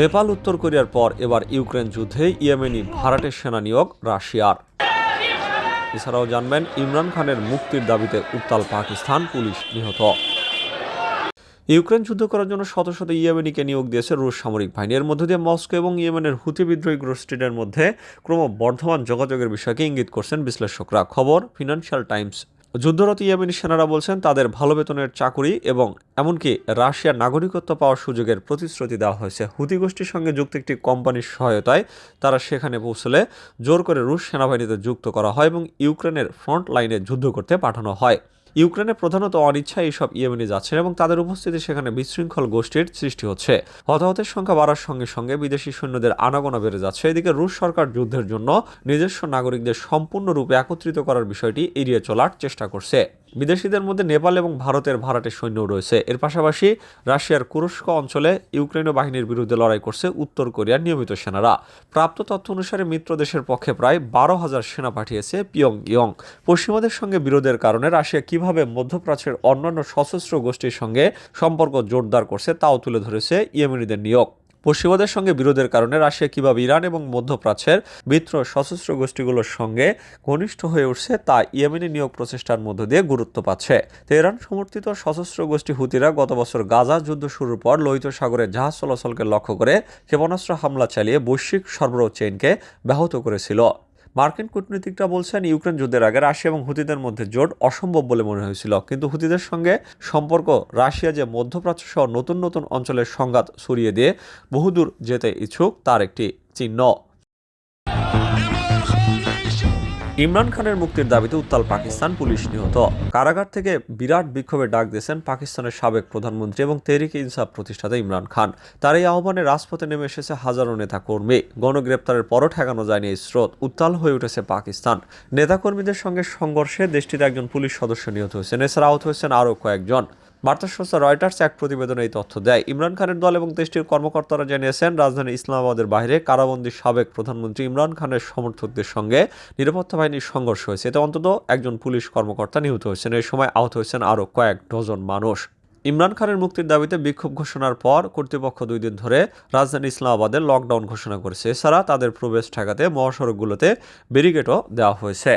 নেপাল, উত্তর কোরিয়ার পর এবার ইউক্রেন যুদ্ধে ইয়েমেনি ভাড়াটের সেনা নিয়োগ রাশিয়ার। এছাড়াও জানবেন, ইমরান খানের মুক্তির দাবিতে উত্তাল পাকিস্তান পুলিশ নিহত। ইউক্রেন যুদ্ধ করার জন্য শত শত ইয়েমেনিকে নিয়োগ দিয়েছে রুশ সামরিক বাহিনী। এর মধ্য দিয়ে মস্কো এবং ইয়েমেনের হুতি বিদ্রোহী গোষ্ঠীদের মধ্যে ক্রমবর্ধমান যোগাযোগের বিষয়কে ইঙ্গিত করছেন বিশ্লেষকরা। খবর, ফিনান্সিয়াল টাইমস যুদ্ধরত ইয়েমেনি সেনারা বলছেন তাদের ভালো বেতনের চাকুরি এবং এমনকি রাশিয়ার নাগরিকত্ব পাওয়ার সুযোগের প্রতিশ্রুতি দেওয়া হয়েছে। হুতি গোষ্ঠীর সঙ্গে যুক্ত একটি কোম্পানির সহায়তায় তারা সেখানে পৌঁছলে জোর করে রুশ সেনাবাহিনীতে যুক্ত করা হয় এবং ইউক্রেনের ফ্রন্ট লাইনে যুদ্ধ করতে পাঠানো হয়। ইউক্রেনে প্রধানত অনিচ্ছায় এইসব ইয়েমেনে যাচ্ছেন এবং তাদের উপস্থিতি সেখানে বিশৃঙ্খল গোষ্ঠীর সৃষ্টি হচ্ছে। হতাহতের সংখ্যা বাড়ার সঙ্গে সঙ্গে বিদেশি সৈন্যদের আনাগোনা বেড়ে যাচ্ছে। এদিকে রুশ সরকার যুদ্ধের জন্য নিজস্ব নাগরিকদের সম্পূর্ণরূপে একত্রিত করার বিষয়টি এড়িয়ে চলার চেষ্টা করছে। বিদেশিদের মধ্যে নেপাল এবং ভারতের ভাড়াটে সৈন্যও রয়েছে। এর পাশাপাশি রাশিয়ার কুরস্ক অঞ্চলে ইউক্রেনীয় বাহিনীর বিরুদ্ধে লড়াই করছে উত্তর কোরিয়ার নিয়মিত সেনারা। প্রাপ্ত তথ্য অনুসারে মিত্র দেশের পক্ষে প্রায় বারো হাজার সেনা পাঠিয়েছে পিয়ং ইয়ং পশ্চিমাদের সঙ্গে বিরোধের কারণে রাশিয়া কীভাবে মধ্যপ্রাচ্যের অন্যান্য সশস্ত্র গোষ্ঠীর সঙ্গে সম্পর্ক জোরদার করছে তাও তুলে ধরেছে ইয়েমেনিদের নিয়োগ। পশ্চিমাদের সঙ্গে বিরোধের কারণে রাশিয়া কীভাবে ইরান এবং মধ্যপ্রাচ্যের মিত্র সশস্ত্র গোষ্ঠীগুলোর সঙ্গে ঘনিষ্ঠ হয়ে উঠছে তা ইয়েমেনি নিয়োগ প্রচেষ্টার মধ্য দিয়ে গুরুত্ব পাচ্ছে। তেহরান সমর্থিত সশস্ত্র গোষ্ঠী হুতিরা গত বছর গাজা যুদ্ধ শুরুর পর লোহিত সাগরে জাহাজ চলাচলকে লক্ষ্য করে ক্ষেপণাস্ত্র হামলা চালিয়ে বৈশ্বিক সরবরাহ চেইনকে ব্যাহত করেছিল। মার্কিন কূটনীতিকরা বলছেন ইউক্রেন যুদ্ধের আগে রাশিয়া এবং হুতিদের মধ্যে জোট অসম্ভব বলে মনে হয়েছিল। কিন্তু হুতিদের সঙ্গে সম্পর্ক রাশিয়া যে মধ্যপ্রাচ্য সহ নতুন নতুন অঞ্চলের সংঘাত সরিয়ে দিয়ে বহুদূর যেতে ইচ্ছুক, তার একটি চিহ্ন। ইমরান খানের মুক্তির দাবিতে উত্তাল পাকিস্তান পুলিশ নিহত। কারাগার থেকে বিরাট বিক্ষোভের ডাক দিয়েছেন পাকিস্তানের সাবেক প্রধানমন্ত্রী এবং তেহরিক ইনসাফ প্রতিষ্ঠাতা ইমরান খান। তার এই আহ্বানে রাজপথে নেমে এসেছে হাজারো নেতাকর্মী। গণগ্রেপ্তারের পরও ঠেকানো যায়নি এই স্রোত। উত্তাল হয়ে উঠেছে পাকিস্তান। নেতাকর্মীদের সঙ্গে সংঘর্ষে দেশটির একজন পুলিশ সদস্য নিহত হয়েছেন। এছাড়া আহত হয়েছেন আরও কয়েকজন। বার্তা সংস্থা রয়টার্স এক প্রতিবেদনে এই তথ্য দেয়। ইমরান খানের দল এবং দেশটির কর্মকর্তারা জানিয়েছেন, রাজধানী ইসলামাবাদের বাইরে কারাবন্দী সাবেক প্রধানমন্ত্রী ইমরান খানের সমর্থকদের সঙ্গে নিরাপত্তা বাহিনীর সংঘর্ষ হয়েছে। এতে অন্তত একজন পুলিশ কর্মকর্তা নিহত হয়েছেন। এই সময় আহত হয়েছেন আরও কয়েক ডজন মানুষ। ইমরান খানের মুক্তির দাবিতে বিক্ষোভ ঘোষণার পর কর্তৃপক্ষ দুই দিন ধরে রাজধানী ইসলামাবাদে লকডাউন ঘোষণা করেছে। এছাড়া তাদের প্রবেশ ঠেকাতে মহাসড়কগুলোতে ব্যারিকেডও দেওয়া হয়েছে।